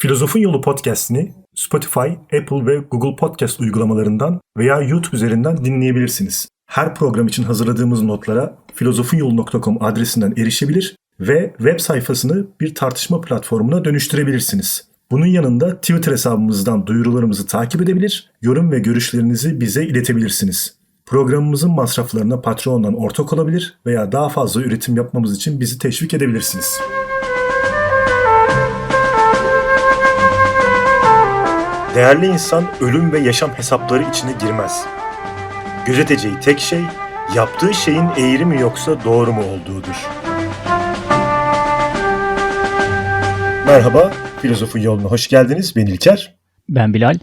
Filozofun Yolu podcast'ini Spotify, Apple ve Google Podcast uygulamalarından veya YouTube üzerinden dinleyebilirsiniz. Her program için hazırladığımız notlara filozofunyolu.com adresinden erişebilir ve web sayfasını bir tartışma platformuna dönüştürebilirsiniz. Bunun yanında Twitter hesabımızdan duyurularımızı takip edebilir, yorum ve görüşlerinizi bize iletebilirsiniz. Programımızın masraflarına Patreon'dan ortak olabilir veya daha fazla üretim yapmamız için bizi teşvik edebilirsiniz. Değerli insan ölüm ve yaşam hesapları içine girmez. Gözeteceği tek şey yaptığı şeyin eğri mi yoksa doğru mu olduğudur. Merhaba, Filozofun Yoluna hoş geldiniz. Ben İlker. Ben Bilal.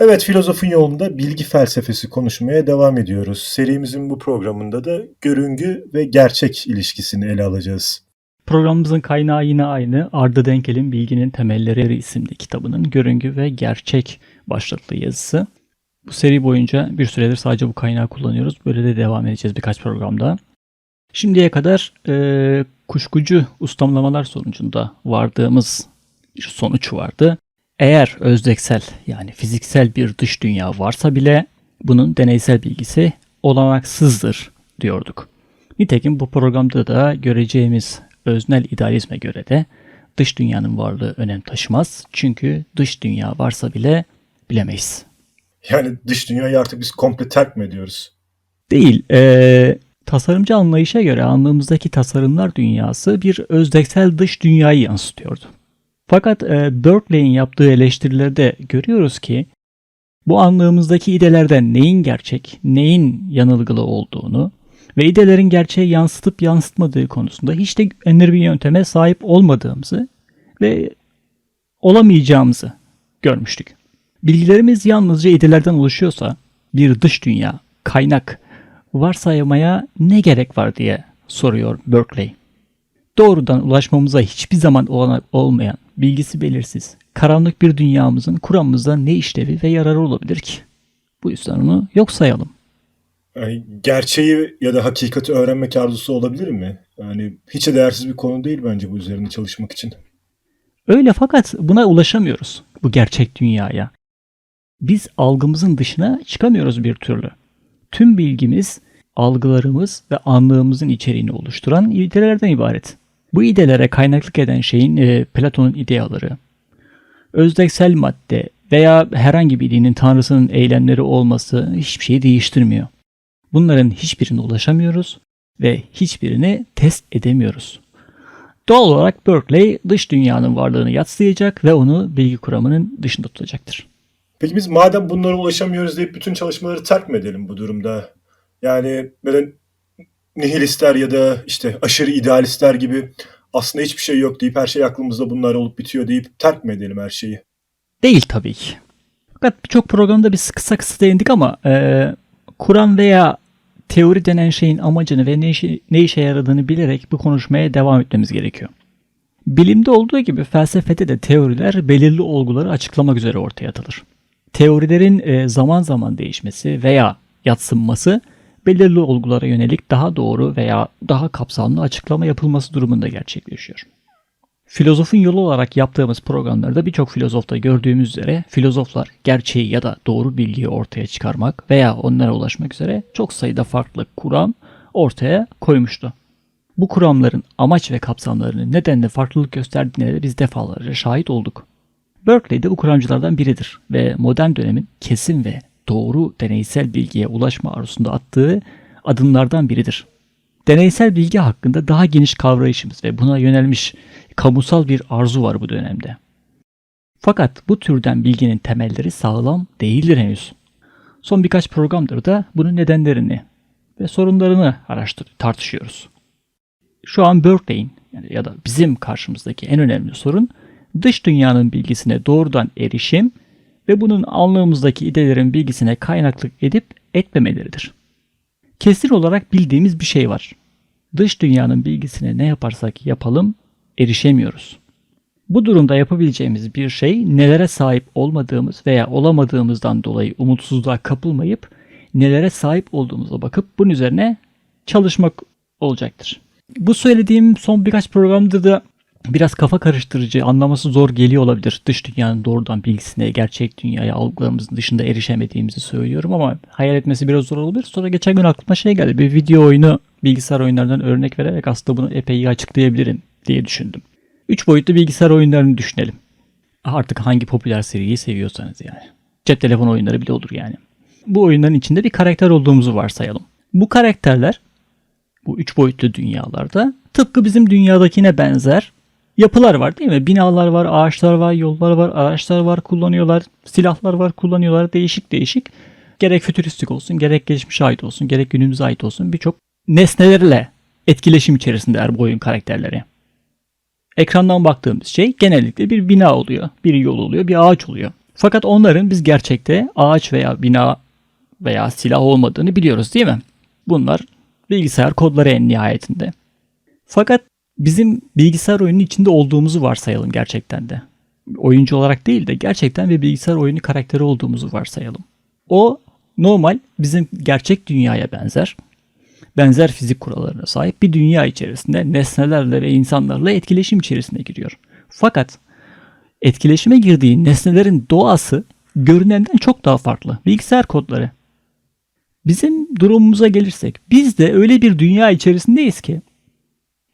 Evet, Filozofun Yolunda bilgi felsefesi konuşmaya devam ediyoruz. Serimizin bu programında da görüngü ve gerçek ilişkisini ele alacağız. Programımızın kaynağı yine aynı. Arda Denkel'in Bilginin Temelleri isimli kitabının görüngü ve gerçek başlıklı yazısı. Bu seri boyunca bir süredir sadece bu kaynağı kullanıyoruz. Böyle de devam edeceğiz birkaç programda. Şimdiye kadar e, kuşkucu ustamlamalar sonucunda vardığımız bir sonuç vardı. Eğer özdeksel yani fiziksel bir dış dünya varsa bile bunun deneysel bilgisi olanaksızdır diyorduk. Nitekim bu programda da göreceğimiz öznel idealizme göre de dış dünyanın varlığı önem taşımaz. Çünkü dış dünya varsa bile bilemeyiz. Yani dış dünyayı artık biz komple terk mi ediyoruz? Değil. Ee, tasarımcı anlayışa göre anlığımızdaki tasarımlar dünyası bir özdeksel dış dünyayı yansıtıyordu. Fakat e, Berkeley'in yaptığı eleştirilerde görüyoruz ki bu anlığımızdaki idelerden neyin gerçek, neyin yanılgılı olduğunu ve idelerin gerçeği yansıtıp yansıtmadığı konusunda hiç de güvenilir bir yönteme sahip olmadığımızı ve olamayacağımızı görmüştük. Bilgilerimiz yalnızca idelerden oluşuyorsa bir dış dünya, kaynak varsaymaya ne gerek var diye soruyor Berkeley. Doğrudan ulaşmamıza hiçbir zaman olanak olmayan, bilgisi belirsiz, karanlık bir dünyamızın kuramımızda ne işlevi ve yararı olabilir ki? Bu yüzden onu yok sayalım. Yani gerçeği ya da hakikati öğrenmek arzusu olabilir mi? Yani hiç de değersiz bir konu değil bence bu üzerine çalışmak için. Öyle fakat buna ulaşamıyoruz bu gerçek dünyaya. Biz algımızın dışına çıkamıyoruz bir türlü. Tüm bilgimiz, algılarımız ve anlığımızın içeriğini oluşturan idelerden ibaret. Bu idelere kaynaklık eden şeyin e, Platon'un ideaları, özdeksel madde veya herhangi bir dinin tanrısının eylemleri olması hiçbir şeyi değiştirmiyor. Bunların hiçbirine ulaşamıyoruz ve hiçbirini test edemiyoruz. Doğal olarak Berkeley dış dünyanın varlığını yatsıyacak ve onu bilgi kuramının dışında tutacaktır. Peki biz madem bunlara ulaşamıyoruz deyip bütün çalışmaları terk mi edelim bu durumda? Yani böyle nihilistler ya da işte aşırı idealistler gibi aslında hiçbir şey yok deyip her şey aklımızda bunlar olup bitiyor deyip terk mi edelim her şeyi? Değil tabii ki. Fakat birçok programda biz kısa kısa değindik ama e, Kur'an veya teori denen şeyin amacını ve ne işe, ne işe yaradığını bilerek bu konuşmaya devam etmemiz gerekiyor. Bilimde olduğu gibi felsefede de teoriler belirli olguları açıklamak üzere ortaya atılır. Teorilerin e, zaman zaman değişmesi veya yatsınması belirli olgulara yönelik daha doğru veya daha kapsamlı açıklama yapılması durumunda gerçekleşiyor. Filozofun yolu olarak yaptığımız programlarda birçok filozofta gördüğümüz üzere filozoflar gerçeği ya da doğru bilgiyi ortaya çıkarmak veya onlara ulaşmak üzere çok sayıda farklı kuram ortaya koymuştu. Bu kuramların amaç ve kapsamlarının nedenle farklılık gösterdiğine de biz defalarca şahit olduk. Berkeley de bu kuramcılardan biridir ve modern dönemin kesin ve doğru deneysel bilgiye ulaşma arzusunda attığı adımlardan biridir. Deneysel bilgi hakkında daha geniş kavrayışımız ve buna yönelmiş kamusal bir arzu var bu dönemde. Fakat bu türden bilginin temelleri sağlam değildir henüz. Son birkaç programdır da bunun nedenlerini ve sorunlarını araştır tartışıyoruz. Şu an Berkeley'in yani ya da bizim karşımızdaki en önemli sorun dış dünyanın bilgisine doğrudan erişim ve bunun anlığımızdaki idelerin bilgisine kaynaklık edip etmemeleridir. Kesin olarak bildiğimiz bir şey var. Dış dünyanın bilgisine ne yaparsak yapalım erişemiyoruz. Bu durumda yapabileceğimiz bir şey nelere sahip olmadığımız veya olamadığımızdan dolayı umutsuzluğa kapılmayıp nelere sahip olduğumuza bakıp bunun üzerine çalışmak olacaktır. Bu söylediğim son birkaç programda da biraz kafa karıştırıcı, anlaması zor geliyor olabilir. Dış dünyanın doğrudan bilgisine, gerçek dünyaya algılarımızın dışında erişemediğimizi söylüyorum ama hayal etmesi biraz zor olabilir. Sonra geçen gün aklıma şey geldi. Bir video oyunu bilgisayar oyunlarından örnek vererek aslında bunu epey iyi açıklayabilirim diye düşündüm. Üç boyutlu bilgisayar oyunlarını düşünelim. Artık hangi popüler seriyi seviyorsanız yani. Cep telefon oyunları bile olur yani. Bu oyunların içinde bir karakter olduğumuzu varsayalım. Bu karakterler bu üç boyutlu dünyalarda tıpkı bizim dünyadakine benzer yapılar var değil mi? Binalar var, ağaçlar var, yollar var, araçlar var kullanıyorlar, silahlar var kullanıyorlar değişik değişik. Gerek fütüristik olsun, gerek geçmişe ait olsun, gerek günümüze ait olsun birçok nesnelerle etkileşim içerisindeler bu oyun karakterleri. Ekrandan baktığımız şey genellikle bir bina oluyor, bir yol oluyor, bir ağaç oluyor. Fakat onların biz gerçekte ağaç veya bina veya silah olmadığını biliyoruz değil mi? Bunlar bilgisayar kodları en nihayetinde. Fakat bizim bilgisayar oyunun içinde olduğumuzu varsayalım gerçekten de. Oyuncu olarak değil de gerçekten bir bilgisayar oyunu karakteri olduğumuzu varsayalım. O normal bizim gerçek dünyaya benzer. Benzer fizik kurallarına sahip bir dünya içerisinde nesnelerle ve insanlarla etkileşim içerisine giriyor. Fakat etkileşime girdiği nesnelerin doğası görünenden çok daha farklı. Bilgisayar kodları. Bizim durumumuza gelirsek biz de öyle bir dünya içerisindeyiz ki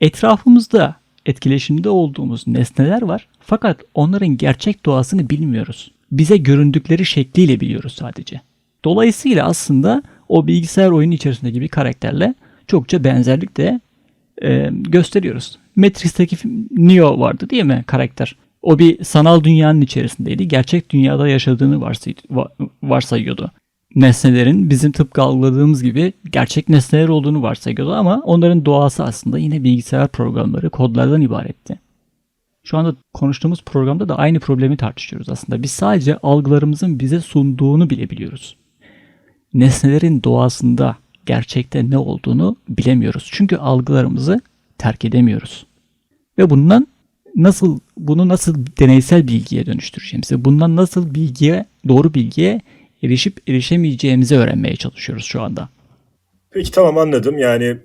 etrafımızda etkileşimde olduğumuz nesneler var fakat onların gerçek doğasını bilmiyoruz. Bize göründükleri şekliyle biliyoruz sadece. Dolayısıyla aslında o bilgisayar oyunu içerisindeki bir karakterle çokça benzerlik de e, gösteriyoruz. Matrix'teki Neo vardı değil mi karakter? O bir sanal dünyanın içerisindeydi. Gerçek dünyada yaşadığını varsay varsayıyordu. Nesnelerin bizim tıpkı algıladığımız gibi gerçek nesneler olduğunu varsayıyordu ama onların doğası aslında yine bilgisayar programları, kodlardan ibaretti. Şu anda konuştuğumuz programda da aynı problemi tartışıyoruz aslında. Biz sadece algılarımızın bize sunduğunu bile biliyoruz. Nesnelerin doğasında gerçekte ne olduğunu bilemiyoruz. Çünkü algılarımızı terk edemiyoruz. Ve bundan nasıl bunu nasıl deneysel bilgiye dönüştüreceğimizi, bundan nasıl bilgiye, doğru bilgiye erişip erişemeyeceğimizi öğrenmeye çalışıyoruz şu anda. Peki tamam anladım. Yani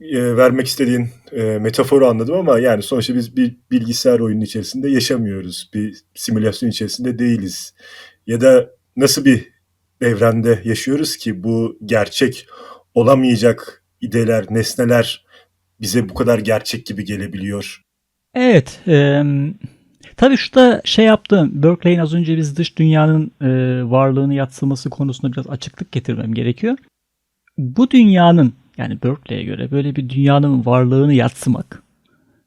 e, vermek istediğin e, metaforu anladım ama yani sonuçta biz bir bilgisayar oyunun içerisinde yaşamıyoruz. Bir simülasyon içerisinde değiliz. Ya da nasıl bir evrende yaşıyoruz ki bu gerçek olamayacak ideler, nesneler bize bu kadar gerçek gibi gelebiliyor. Evet. E, tabii şurada şey yaptım. Berkeley'in az önce biz dış dünyanın e, varlığını yatsıması konusunda biraz açıklık getirmem gerekiyor. Bu dünyanın yani Berkeley'e göre böyle bir dünyanın varlığını yatsımak,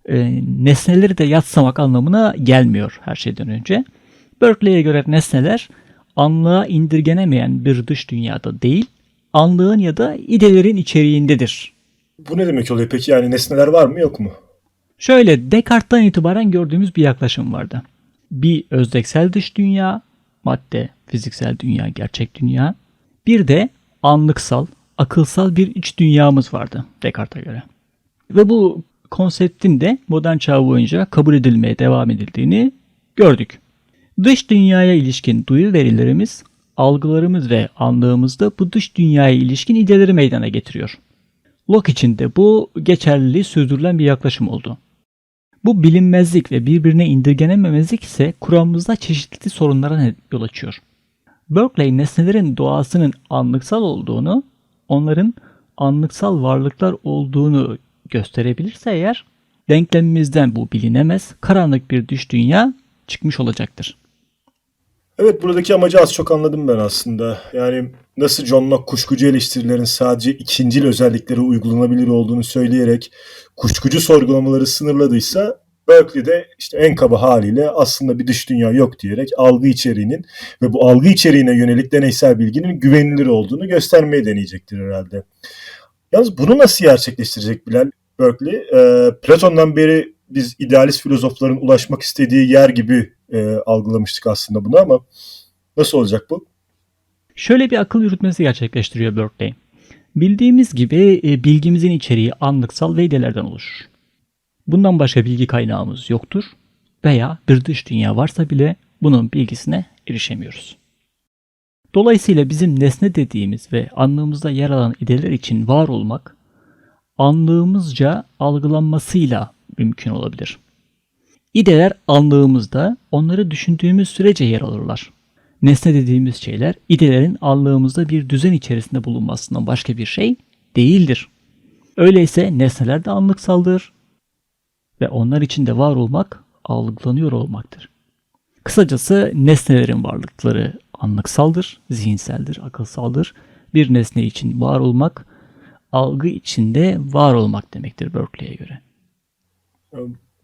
e, nesneleri de yatsamak anlamına gelmiyor her şeyden önce. Berkeley'e göre nesneler anlığa indirgenemeyen bir dış dünyada değil, anlığın ya da idelerin içeriğindedir. Bu ne demek oluyor peki? Yani nesneler var mı yok mu? Şöyle Descartes'tan itibaren gördüğümüz bir yaklaşım vardı. Bir özdeksel dış dünya, madde, fiziksel dünya, gerçek dünya. Bir de anlıksal, akılsal bir iç dünyamız vardı Descartes'e göre. Ve bu konseptin de modern çağ boyunca kabul edilmeye devam edildiğini gördük. Dış dünyaya ilişkin duyu verilerimiz, algılarımız ve anlığımızda bu dış dünyaya ilişkin ideleri meydana getiriyor. Locke için de bu geçerliliği sürdürülen bir yaklaşım oldu. Bu bilinmezlik ve birbirine indirgenememezlik ise kuramımızda çeşitli sorunlara yol açıyor. Berkeley nesnelerin doğasının anlıksal olduğunu, onların anlıksal varlıklar olduğunu gösterebilirse eğer, denklemimizden bu bilinemez, karanlık bir dış dünya çıkmış olacaktır. Evet buradaki amacı az çok anladım ben aslında. Yani nasıl John Locke kuşkucu eleştirilerin sadece ikincil özelliklere uygulanabilir olduğunu söyleyerek kuşkucu sorgulamaları sınırladıysa Berkeley de işte en kaba haliyle aslında bir dış dünya yok diyerek algı içeriğinin ve bu algı içeriğine yönelik deneysel bilginin güvenilir olduğunu göstermeye deneyecektir herhalde. Yalnız bunu nasıl gerçekleştirecek Bilal Berkeley? Ee, Platon'dan beri biz idealist filozofların ulaşmak istediği yer gibi e, algılamıştık aslında bunu ama nasıl olacak bu? Şöyle bir akıl yürütmesi gerçekleştiriyor Berkeley. Bildiğimiz gibi e, bilgimizin içeriği anlıksal ve idelerden oluşur. Bundan başka bilgi kaynağımız yoktur veya bir dış dünya varsa bile bunun bilgisine erişemiyoruz. Dolayısıyla bizim nesne dediğimiz ve anlığımızda yer alan ideler için var olmak, anlığımızca algılanmasıyla mümkün olabilir. İdeler anlığımızda onları düşündüğümüz sürece yer alırlar. Nesne dediğimiz şeyler idelerin anlığımızda bir düzen içerisinde bulunmasından başka bir şey değildir. Öyleyse nesneler de anlıksaldır ve onlar içinde var olmak algılanıyor olmaktır. Kısacası nesnelerin varlıkları anlıksaldır, zihinseldir, akılsaldır. Bir nesne için var olmak, algı içinde var olmak demektir Berkeley'e göre.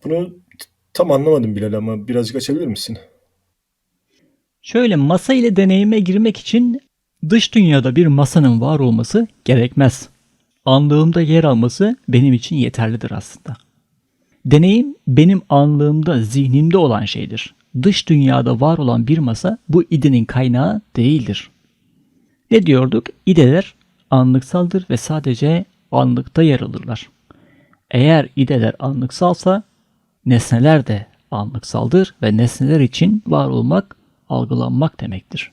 Bunu t- tam anlamadım Bilal ama birazcık açabilir misin? Şöyle masa ile deneyime girmek için dış dünyada bir masanın var olması gerekmez. Anlığımda yer alması benim için yeterlidir aslında. Deneyim benim anlığımda, zihnimde olan şeydir. Dış dünyada var olan bir masa bu idenin kaynağı değildir. Ne diyorduk? İdeler anlıksaldır ve sadece anlıkta yer alırlar. Eğer ideler anlıksalsa nesneler de anlıksaldır ve nesneler için var olmak, algılanmak demektir.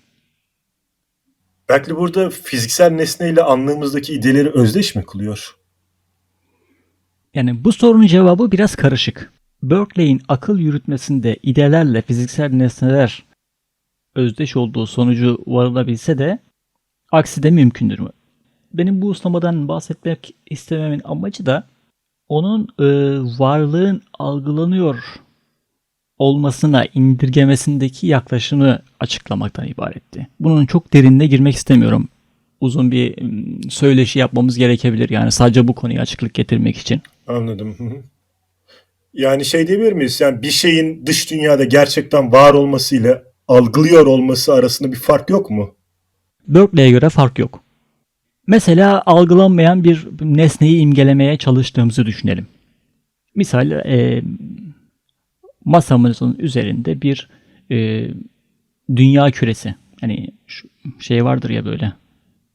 Belki burada fiziksel nesneyle anlığımızdaki ideleri özdeş mi kılıyor? Yani bu sorunun cevabı biraz karışık. Berkeley'in akıl yürütmesinde idelerle fiziksel nesneler özdeş olduğu sonucu varılabilse de aksi de mümkündür mü? Benim bu uslamadan bahsetmek istememin amacı da onun e, varlığın algılanıyor olmasına indirgemesindeki yaklaşımı açıklamaktan ibaretti. Bunun çok derinine girmek istemiyorum. Uzun bir söyleşi yapmamız gerekebilir yani sadece bu konuya açıklık getirmek için. Anladım. Yani şey diyebilir miyiz? Yani bir şeyin dış dünyada gerçekten var olması ile algılıyor olması arasında bir fark yok mu? Berkeley'e göre fark yok. Mesela algılanmayan bir nesneyi imgelemeye çalıştığımızı düşünelim. Misal e, masamızın üzerinde bir e, dünya küresi. Hani şu şey vardır ya böyle.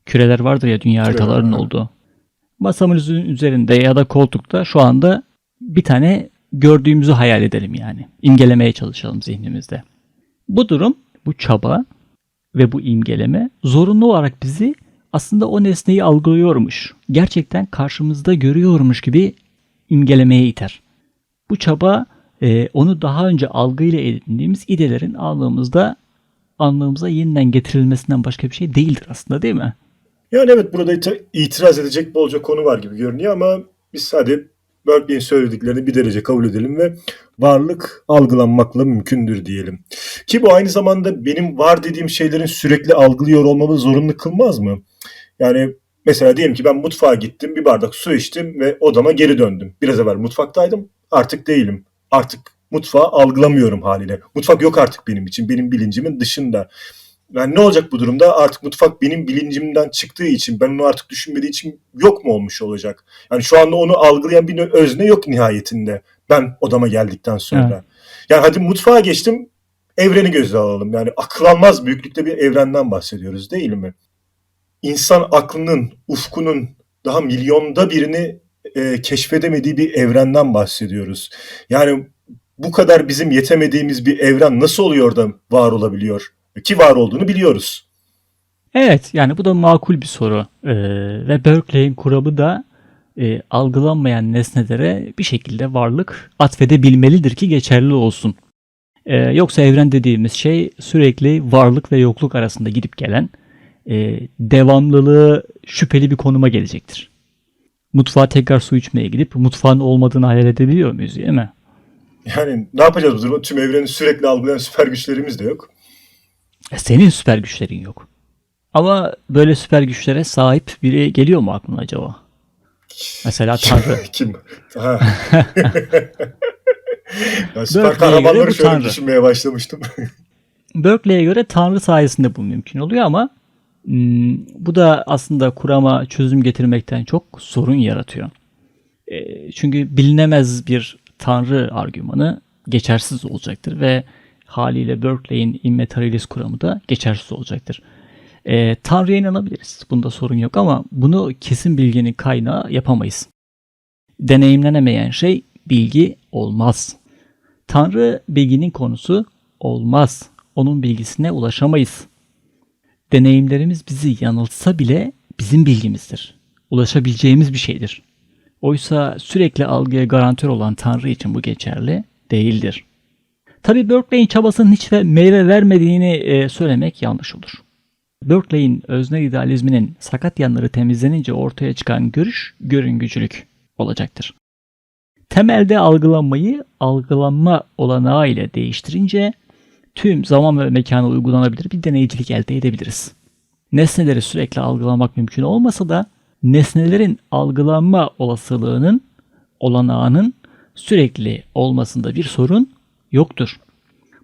Küreler vardır ya dünya haritalarının olduğu. Masamızın üzerinde ya da koltukta şu anda bir tane gördüğümüzü hayal edelim yani. İmgelemeye çalışalım zihnimizde. Bu durum, bu çaba ve bu imgeleme zorunlu olarak bizi aslında o nesneyi algılıyormuş, gerçekten karşımızda görüyormuş gibi imgelemeye iter. Bu çaba e, onu daha önce algıyla edindiğimiz idelerin anlığımızda anlığımıza yeniden getirilmesinden başka bir şey değildir aslında değil mi? Yani evet burada itiraz edecek bolca konu var gibi görünüyor ama biz sadece Berkeley'in söylediklerini bir derece kabul edelim ve varlık algılanmakla mümkündür diyelim. Ki bu aynı zamanda benim var dediğim şeylerin sürekli algılıyor olmamı zorunlu kılmaz mı? Yani mesela diyelim ki ben mutfağa gittim, bir bardak su içtim ve odama geri döndüm. Biraz evvel mutfaktaydım, artık değilim. Artık mutfağı algılamıyorum haliyle. Mutfak yok artık benim için, benim bilincimin dışında. Yani ne olacak bu durumda? Artık mutfak benim bilincimden çıktığı için, ben onu artık düşünmediği için yok mu olmuş olacak? Yani şu anda onu algılayan bir özne yok nihayetinde. Ben odama geldikten sonra. Evet. Yani hadi mutfağa geçtim, evreni göze alalım. Yani akıl almaz büyüklükte bir evrenden bahsediyoruz değil mi? İnsan aklının, ufkunun daha milyonda birini e, keşfedemediği bir evrenden bahsediyoruz. Yani bu kadar bizim yetemediğimiz bir evren nasıl oluyor da var olabiliyor? Ki var olduğunu biliyoruz. Evet yani bu da makul bir soru Ee, ve Berkeley'in kuramı da e, algılanmayan nesnelere bir şekilde varlık atfedebilmelidir ki geçerli olsun. Ee, yoksa evren dediğimiz şey sürekli varlık ve yokluk arasında gidip gelen e, devamlılığı şüpheli bir konuma gelecektir. Mutfağa tekrar su içmeye gidip mutfağın olmadığını hayal edebiliyor muyuz değil mi? Yani ne yapacağız bu durumda? Tüm evreni sürekli algılayan süper güçlerimiz de yok. E, Senin süper güçlerin yok. Ama böyle süper güçlere sahip biri geliyor mu aklına acaba? Mesela Tanrı. Kim? Ha. süper kahramanları şöyle Tanrı. düşünmeye başlamıştım. Berkeley'e göre Tanrı sayesinde bu mümkün oluyor ama bu da aslında kurama çözüm getirmekten çok sorun yaratıyor. E, çünkü bilinemez bir Tanrı argümanı geçersiz olacaktır ve haliyle Berkeley'in immaterialist kuramı da geçersiz olacaktır. E, Tanrı'ya inanabiliriz. Bunda sorun yok ama bunu kesin bilginin kaynağı yapamayız. Deneyimlenemeyen şey bilgi olmaz. Tanrı bilginin konusu olmaz. Onun bilgisine ulaşamayız. Deneyimlerimiz bizi yanıltsa bile bizim bilgimizdir. Ulaşabileceğimiz bir şeydir. Oysa sürekli algıya garantör olan Tanrı için bu geçerli değildir. Tabii Berkeley'in çabasının hiç ve meyve vermediğini e, söylemek yanlış olur. Berkeley'in özne idealizminin sakat yanları temizlenince ortaya çıkan görüş görüngücülük olacaktır. Temelde algılanmayı algılanma olanağı ile değiştirince tüm zaman ve mekana uygulanabilir bir deneycilik elde edebiliriz. Nesneleri sürekli algılamak mümkün olmasa da nesnelerin algılanma olasılığının olanağının sürekli olmasında bir sorun yoktur.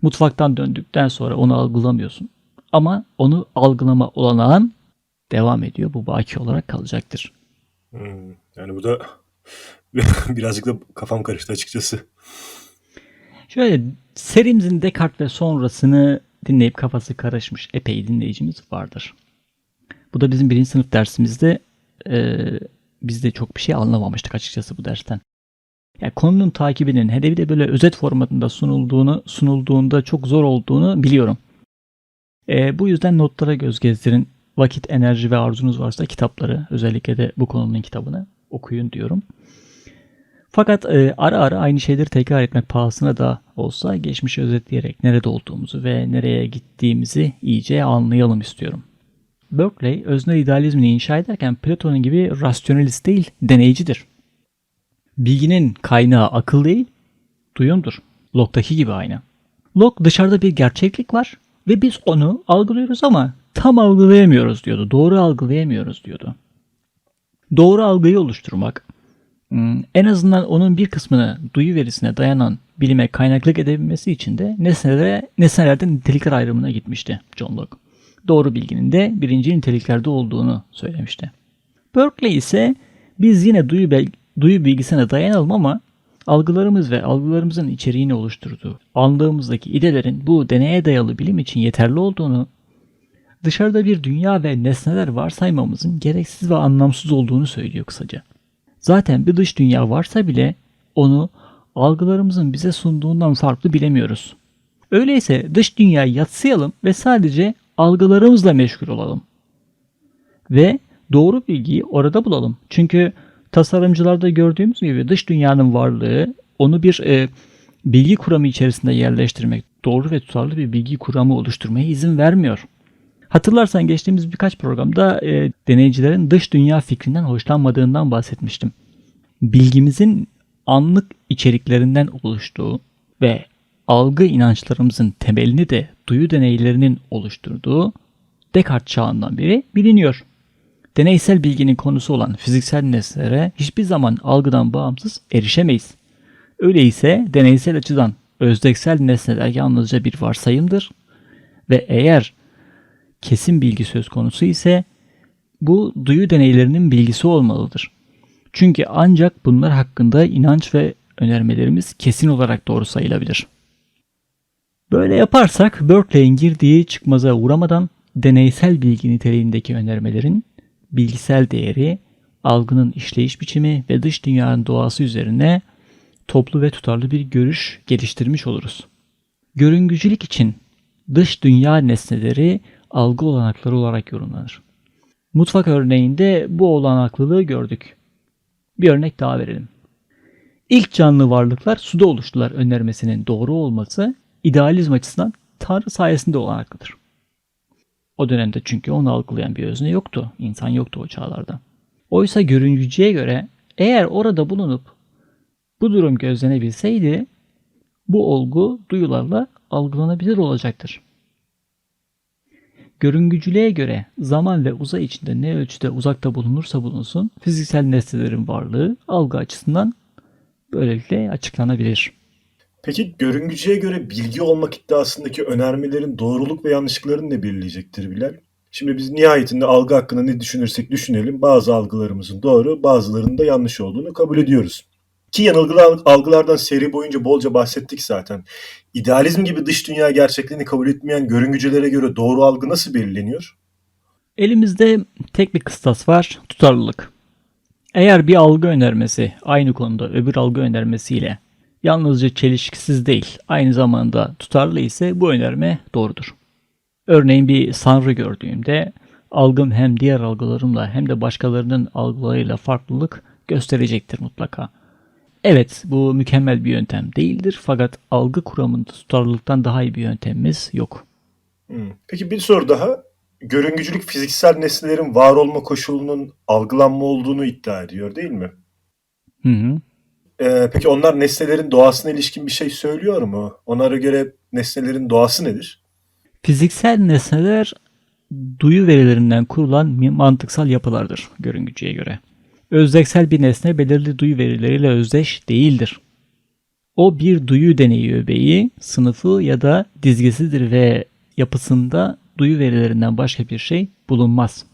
Mutfaktan döndükten sonra onu algılamıyorsun. Ama onu algılama olanağın devam ediyor. Bu baki olarak kalacaktır. Hmm, yani bu da birazcık da kafam karıştı açıkçası. Şöyle serimizin Descartes ve sonrasını dinleyip kafası karışmış epey dinleyicimiz vardır. Bu da bizim birinci sınıf dersimizde e, biz de çok bir şey anlamamıştık açıkçası bu dersten. Yani konunun takibinin hedefi de böyle özet formatında sunulduğunu sunulduğunda çok zor olduğunu biliyorum. E, bu yüzden notlara göz gezdirin. Vakit, enerji ve arzunuz varsa kitapları özellikle de bu konunun kitabını okuyun diyorum. Fakat e, ara ara aynı şeyleri tekrar etmek pahasına da olsa geçmişi özetleyerek nerede olduğumuzu ve nereye gittiğimizi iyice anlayalım istiyorum. Berkeley özne idealizmini inşa ederken Platon'un gibi rasyonalist değil, deneyicidir. Bilginin kaynağı akıl değil, duyumdur. Locke'daki gibi aynı. Locke dışarıda bir gerçeklik var ve biz onu algılıyoruz ama tam algılayamıyoruz diyordu. Doğru algılayamıyoruz diyordu. Doğru algıyı oluşturmak, en azından onun bir kısmını duyu verisine dayanan bilime kaynaklık edebilmesi için de nesnelere, nesnelerden nitelikler ayrımına gitmişti John Locke. Doğru bilginin de birinci niteliklerde olduğunu söylemişti. Berkeley ise biz yine duyu, bel- duyu bilgisine dayanalım ama algılarımız ve algılarımızın içeriğini oluşturduğu anlığımızdaki idelerin bu deneye dayalı bilim için yeterli olduğunu, dışarıda bir dünya ve nesneler varsaymamızın gereksiz ve anlamsız olduğunu söylüyor kısaca. Zaten bir dış dünya varsa bile onu algılarımızın bize sunduğundan farklı bilemiyoruz. Öyleyse dış dünyayı yatsıyalım ve sadece algılarımızla meşgul olalım. Ve doğru bilgiyi orada bulalım. Çünkü tasarımcılarda gördüğümüz gibi dış dünyanın varlığı onu bir e, bilgi kuramı içerisinde yerleştirmek, doğru ve tutarlı bir bilgi kuramı oluşturmaya izin vermiyor. Hatırlarsan geçtiğimiz birkaç programda e, deneyicilerin dış dünya fikrinden hoşlanmadığından bahsetmiştim. Bilgimizin anlık içeriklerinden oluştuğu ve algı inançlarımızın temelini de duyu deneylerinin oluşturduğu Descartes çağından beri biliniyor. Deneysel bilginin konusu olan fiziksel nesnelere hiçbir zaman algıdan bağımsız erişemeyiz. Öyleyse deneysel açıdan özdeksel nesneler yalnızca bir varsayımdır ve eğer kesin bilgi söz konusu ise bu duyu deneylerinin bilgisi olmalıdır. Çünkü ancak bunlar hakkında inanç ve önermelerimiz kesin olarak doğru sayılabilir. Böyle yaparsak Berkeley'in girdiği çıkmaza uğramadan deneysel bilgi niteliğindeki önermelerin bilgisel değeri, algının işleyiş biçimi ve dış dünyanın doğası üzerine toplu ve tutarlı bir görüş geliştirmiş oluruz. Görüngücülük için dış dünya nesneleri algı olanakları olarak yorumlanır. Mutfak örneğinde bu olanaklılığı gördük. Bir örnek daha verelim. İlk canlı varlıklar suda oluştular önermesinin doğru olması idealizm açısından Tanrı sayesinde olanaklıdır. O dönemde çünkü onu algılayan bir özne yoktu. İnsan yoktu o çağlarda. Oysa görüncücüye göre eğer orada bulunup bu durum gözlenebilseydi bu olgu duyularla algılanabilir olacaktır. Görüngücülüğe göre zaman ve uzay içinde ne ölçüde uzakta bulunursa bulunsun fiziksel nesnelerin varlığı algı açısından böylelikle açıklanabilir. Peki görüngücüye göre bilgi olmak iddiasındaki önermelerin doğruluk ve yanlışlıklarını ne belirleyecektir Bilal? Şimdi biz nihayetinde algı hakkında ne düşünürsek düşünelim bazı algılarımızın doğru bazılarının da yanlış olduğunu kabul ediyoruz. Ki yanılgılı algılardan seri boyunca bolca bahsettik zaten. İdealizm gibi dış dünya gerçekliğini kabul etmeyen görüngücülere göre doğru algı nasıl belirleniyor? Elimizde tek bir kıstas var, tutarlılık. Eğer bir algı önermesi aynı konuda öbür algı önermesiyle yalnızca çelişkisiz değil, aynı zamanda tutarlı ise bu önerme doğrudur. Örneğin bir sanrı gördüğümde algım hem diğer algılarımla hem de başkalarının algılarıyla farklılık gösterecektir mutlaka. Evet bu mükemmel bir yöntem değildir fakat algı kuramında tutarlılıktan daha iyi bir yöntemimiz yok. Hmm. Peki bir soru daha. Görüngücülük fiziksel nesnelerin var olma koşulunun algılanma olduğunu iddia ediyor değil mi? Hı hı. Ee, peki onlar nesnelerin doğasına ilişkin bir şey söylüyor mu? Onlara göre nesnelerin doğası nedir? Fiziksel nesneler duyu verilerinden kurulan mantıksal yapılardır görüngücüye göre. Özdeksel bir nesne belirli duyu verileriyle özdeş değildir. O bir duyu deneyi öbeği, sınıfı ya da dizgesidir ve yapısında duyu verilerinden başka bir şey bulunmaz.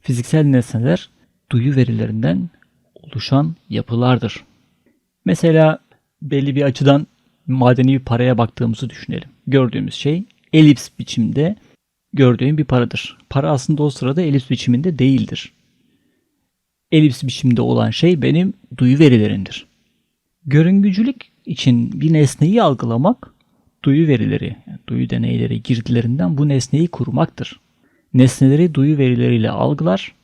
Fiziksel nesneler duyu verilerinden oluşan yapılardır. Mesela belli bir açıdan madeni bir paraya baktığımızı düşünelim. Gördüğümüz şey elips biçimde gördüğüm bir paradır. Para aslında o sırada elips biçiminde değildir. Elips biçimde olan şey benim duyu verilerimdir. Görüngücülük için bir nesneyi algılamak duyu verileri, yani duyu deneyleri girdilerinden bu nesneyi kurmaktır. Nesneleri duyu verileriyle algılar,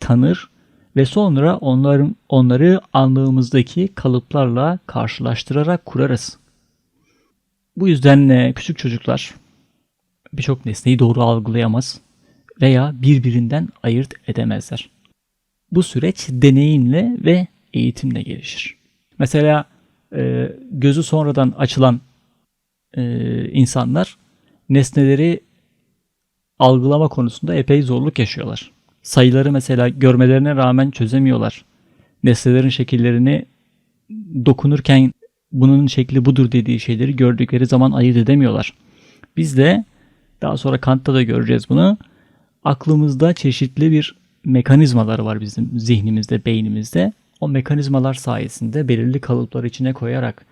tanır ve sonra onların onları anlığımızdaki kalıplarla karşılaştırarak kurarız. Bu yüzden e, küçük çocuklar birçok nesneyi doğru algılayamaz veya birbirinden ayırt edemezler. Bu süreç deneyimle ve eğitimle gelişir. Mesela e, gözü sonradan açılan e, insanlar nesneleri algılama konusunda epey zorluk yaşıyorlar. Sayıları mesela görmelerine rağmen çözemiyorlar. Nesnelerin şekillerini dokunurken bunun şekli budur dediği şeyleri gördükleri zaman ayırt edemiyorlar. Biz de daha sonra Kant'ta da göreceğiz bunu. Aklımızda çeşitli bir mekanizmalar var bizim zihnimizde, beynimizde. O mekanizmalar sayesinde belirli kalıplar içine koyarak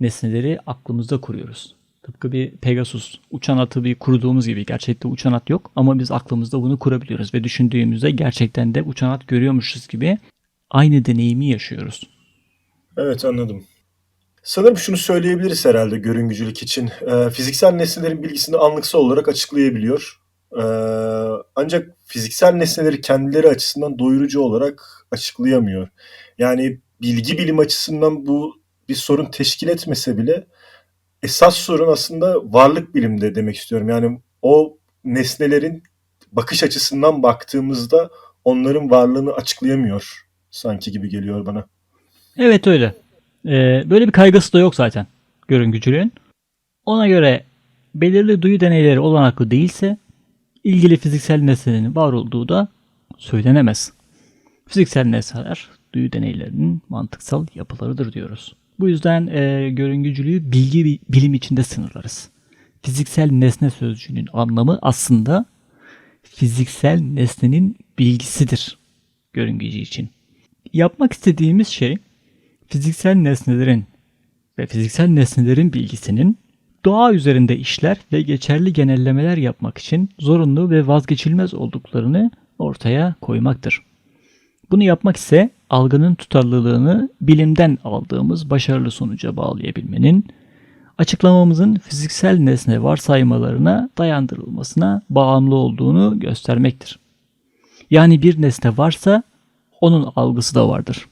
nesneleri aklımızda kuruyoruz. Tıpkı bir Pegasus uçan atı bir kurduğumuz gibi. Gerçekte uçan at yok ama biz aklımızda bunu kurabiliyoruz ve düşündüğümüzde gerçekten de uçan at görüyormuşuz gibi aynı deneyimi yaşıyoruz. Evet anladım. Sanırım şunu söyleyebiliriz herhalde görüngücülük için. Ee, fiziksel nesnelerin bilgisini anlıksal olarak açıklayabiliyor. Ee, ancak fiziksel nesneleri kendileri açısından doyurucu olarak açıklayamıyor. Yani bilgi bilim açısından bu bir sorun teşkil etmese bile esas sorun aslında varlık bilimde demek istiyorum. Yani o nesnelerin bakış açısından baktığımızda onların varlığını açıklayamıyor sanki gibi geliyor bana. Evet öyle. Ee, böyle bir kaygısı da yok zaten görüngücülüğün. Ona göre belirli duyu deneyleri olanaklı değilse ilgili fiziksel nesnenin var olduğu da söylenemez. Fiziksel nesneler duyu deneylerinin mantıksal yapılarıdır diyoruz. Bu yüzden e, görüngücülüğü bilgi bi- bilim içinde sınırlarız. Fiziksel nesne sözcüğünün anlamı aslında fiziksel nesnenin bilgisidir görüngücü için. Yapmak istediğimiz şey fiziksel nesnelerin ve fiziksel nesnelerin bilgisinin doğa üzerinde işler ve geçerli genellemeler yapmak için zorunlu ve vazgeçilmez olduklarını ortaya koymaktır. Bunu yapmak ise algının tutarlılığını bilimden aldığımız başarılı sonuca bağlayabilmenin, açıklamamızın fiziksel nesne varsaymalarına dayandırılmasına bağımlı olduğunu göstermektir. Yani bir nesne varsa onun algısı da vardır.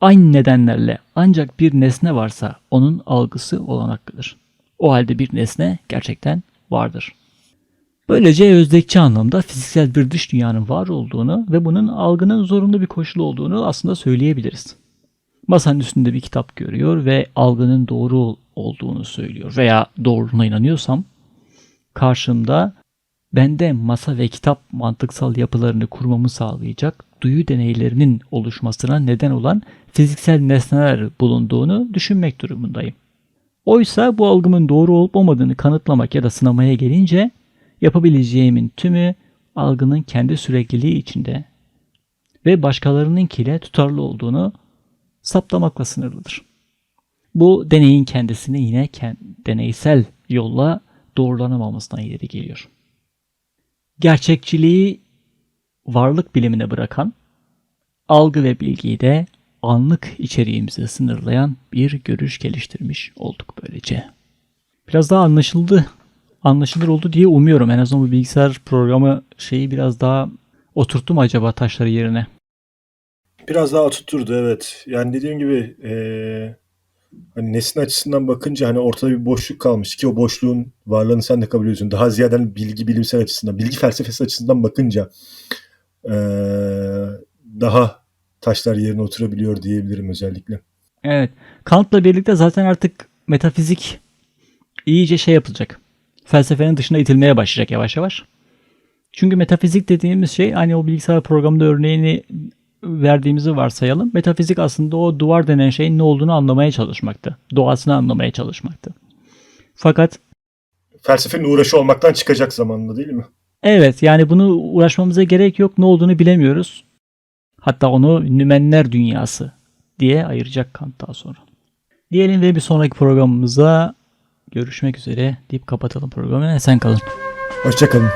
Aynı nedenlerle ancak bir nesne varsa onun algısı olanaklıdır. O halde bir nesne gerçekten vardır. Böylece özdekçi anlamda fiziksel bir dış dünyanın var olduğunu ve bunun algının zorunlu bir koşulu olduğunu aslında söyleyebiliriz. Masanın üstünde bir kitap görüyor ve algının doğru olduğunu söylüyor veya doğruluğuna inanıyorsam karşımda bende masa ve kitap mantıksal yapılarını kurmamı sağlayacak duyu deneylerinin oluşmasına neden olan fiziksel nesneler bulunduğunu düşünmek durumundayım. Oysa bu algımın doğru olup olmadığını kanıtlamak ya da sınamaya gelince yapabileceğimin tümü algının kendi sürekliliği içinde ve başkalarınınkiyle tutarlı olduğunu saptamakla sınırlıdır. Bu deneyin kendisini yine deneysel yolla doğrulanamamasına ileri geliyor. Gerçekçiliği varlık bilimine bırakan, algı ve bilgiyi de anlık içeriğimize sınırlayan bir görüş geliştirmiş olduk böylece. Biraz daha anlaşıldı, anlaşılır oldu diye umuyorum. En azından bu bilgisayar programı şeyi biraz daha oturttu mu acaba taşları yerine? biraz daha tutturdu evet. Yani dediğim gibi eee, hani nesin açısından bakınca hani ortada bir boşluk kalmış ki o boşluğun varlığını sen de kabul ediyorsun. Daha ziyade hani bilgi bilimsel açısından, bilgi felsefesi açısından bakınca eee, daha taşlar yerine oturabiliyor diyebilirim özellikle. Evet. Kant'la birlikte zaten artık metafizik iyice şey yapılacak. Felsefenin dışına itilmeye başlayacak yavaş yavaş. Çünkü metafizik dediğimiz şey hani o bilgisayar programında örneğini verdiğimizi varsayalım. Metafizik aslında o duvar denen şeyin ne olduğunu anlamaya çalışmaktı. Doğasını anlamaya çalışmaktı. Fakat Felsefenin uğraşı olmaktan çıkacak zamanında değil mi? evet yani bunu uğraşmamıza gerek yok. Ne olduğunu bilemiyoruz. Hatta onu nümenler dünyası diye ayıracak Kant daha sonra. Diyelim ve bir sonraki programımıza görüşmek üzere deyip kapatalım programı. Sen kalın. Hoşçakalın.